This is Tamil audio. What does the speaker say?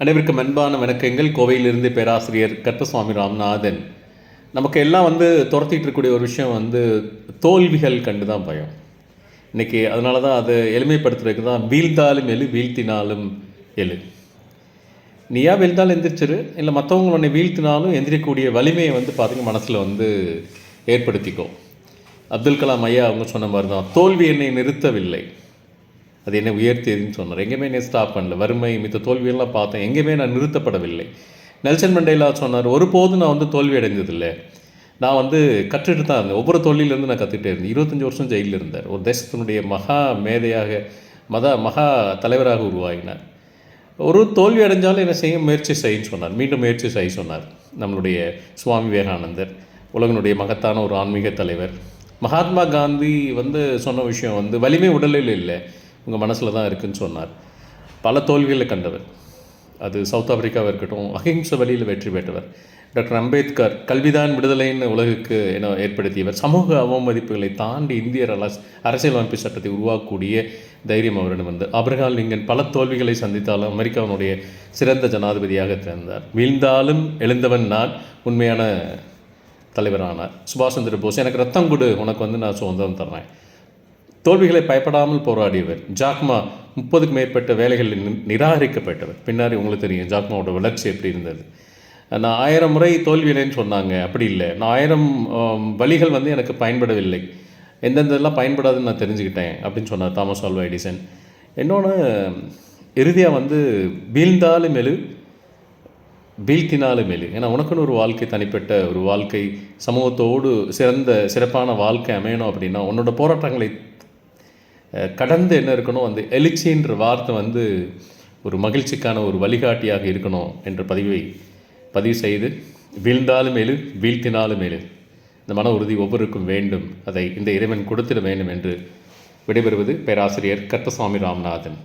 அனைவருக்கும் அன்பான வணக்கங்கள். கோவையிலிருந்து பேராசிரியர் கற்பசுவாமி ராமநாதன். நமக்கு எல்லாம் வந்து துரத்திட்டு இருக்கக்கூடிய ஒரு விஷயம் வந்து தோல்விகள் கண்டு தான் பயம். இன்னைக்கு அதனால தான் அதை எளிமைப்படுத்துறதுக்கு தான் வீழ்ந்தாலும் எழு வீழ்த்தினாலும் எழு நீயா வீழ்ந்தாலும் எந்திரிச்சிரு? இல்லை மற்றவங்க உன்னை வீழ்த்தினாலும் எந்திரிக்கக்கூடிய வலிமையை வந்து பார்த்திங்க மனசில் வந்து ஏற்படுத்திக்கோ. அப்துல் கலாம் ஐயா அவங்க சொன்ன மாதிரி தான் தோல்வி என்னை நிறுத்தவில்லை. அது என்னை உயர்த்தியதுன்னு சொன்னார். எங்கேயுமே என்னை ஸ்டாப் பண்ணல. வறுமை மித்த தோல்வியெல்லாம் பார்த்தேன். எங்கேயுமே நான் நிறுத்தப்படவில்லை. நெல்சன் மண்டேலா சொன்னார் ஒருபோதும் நான் வந்து தோல்வி அடைந்ததில்லை. நான் வந்து கற்றுட்டு தான் இருந்தேன். ஒவ்வொரு தொழிலேருந்து நான் கற்றுக்கிட்டே இருந்தேன். இருபத்தஞ்சி வருஷம் ஜெயிலில் இருந்தார். ஒரு தேசத்தினுடைய மகா மேதையாக மத மகா தலைவராக உருவாகினார். ஒரு தோல்வி அடைஞ்சாலும் என்ன செய்ய முயற்சி செய்யுன்னு சொன்னார். மீண்டும் முயற்சி செய்ய சொன்னார். நம்மளுடைய சுவாமி விவேகானந்தர் உலகனுடைய மகத்தான ஒரு ஆன்மீக தலைவர். மகாத்மா காந்தி வந்து சொன்ன விஷயம் வந்து வலிமை உடலில் இல்லை. உங்கள் மனசில் தான் இருக்குதுன்னு சொன்னார். பல தோல்விகளை கண்டவர். அது சவுத் ஆப்பிரிக்காவாக இருக்கட்டும் அஹிம்சை வழியில் வெற்றி பெற்றவர். டாக்டர் அம்பேத்கர் கல்விதான் விடுதலைன்னு உலகுக்கு என்ன ஏற்படுத்தியவர். சமூக அவமதிப்புகளை தாண்டி இந்திய அரச அரசியலமைப்பு சட்டத்தை உருவாக்கக்கூடிய தைரியம் அவரிடம் வந்து அப்ரஹாம் லிங்கன் பல தோல்விகளை சந்தித்தாலும் அமெரிக்காவினுடைய சிறந்த ஜனாதிபதியாக திறந்தார் வீழ்ந்தாலும் எழுந்தவன் நான் உண்மையான தலைவரானார். சுபாஷ் சந்திர போஸ் எனக்கு ரத்தம் கொடு உனக்கு வந்து நான் சுதந்திரம் தர்றேன். தோல்விகளை பயப்படாமல் போராடியவர். ஜாக்மா முப்பதுக்கு மேற்பட்ட வேலைகளில் நி- நிராகரிக்கப்பட்டவர். பின்னாடி உங்களுக்கு தெரியும் ஜாக்மாவோட வளர்ச்சி எப்படி இருந்தது. நான் ஆயிரம் முறை தோல்வியில்லைன்னு சொன்னாங்க. அப்படி இல்லை. நான் ஆயிரம் வழிகள் வந்து எனக்கு பயன்படவில்லை. எந்தெந்தெல்லாம் பயன்படாதுன்னு நான் தெரிஞ்சுக்கிட்டேன் அப்படின்னு சொன்னார் தாமஸ் ஆல்வா எடிசன். இன்னொன்று இறுதியாக வந்து வீழ்ந்தாலும் எழு வீழ்த்தினாலும் மேலு. ஏன்னா உனக்குன்னு ஒரு வாழ்க்கை தனிப்பட்ட ஒரு வாழ்க்கை சமூகத்தோடு சிறந்த சிறப்பான வாழ்க்கை அமையணும் அப்படின்னா உன்னோட போராட்டங்களை கடந்து என்ன இருக்கணும்? அந்த எழுச்சின்ற வார்த்தை வந்து ஒரு மகிழ்ச்சிக்கான ஒரு வழிகாட்டியாக இருக்கணும் என்ற பதிவை பதிவு செய்து வீழ்ந்தாலும் மேலு வீழ்த்தினாலும் மேலு இந்த மன உறுதி ஒவ்வொருக்கும் வேண்டும். அதை இந்த இறைவன் கொடுத்திட வேண்டும் என்று விடைபெறுவது பேராசிரியர் கற்பசுவாமி ராமநாதன்.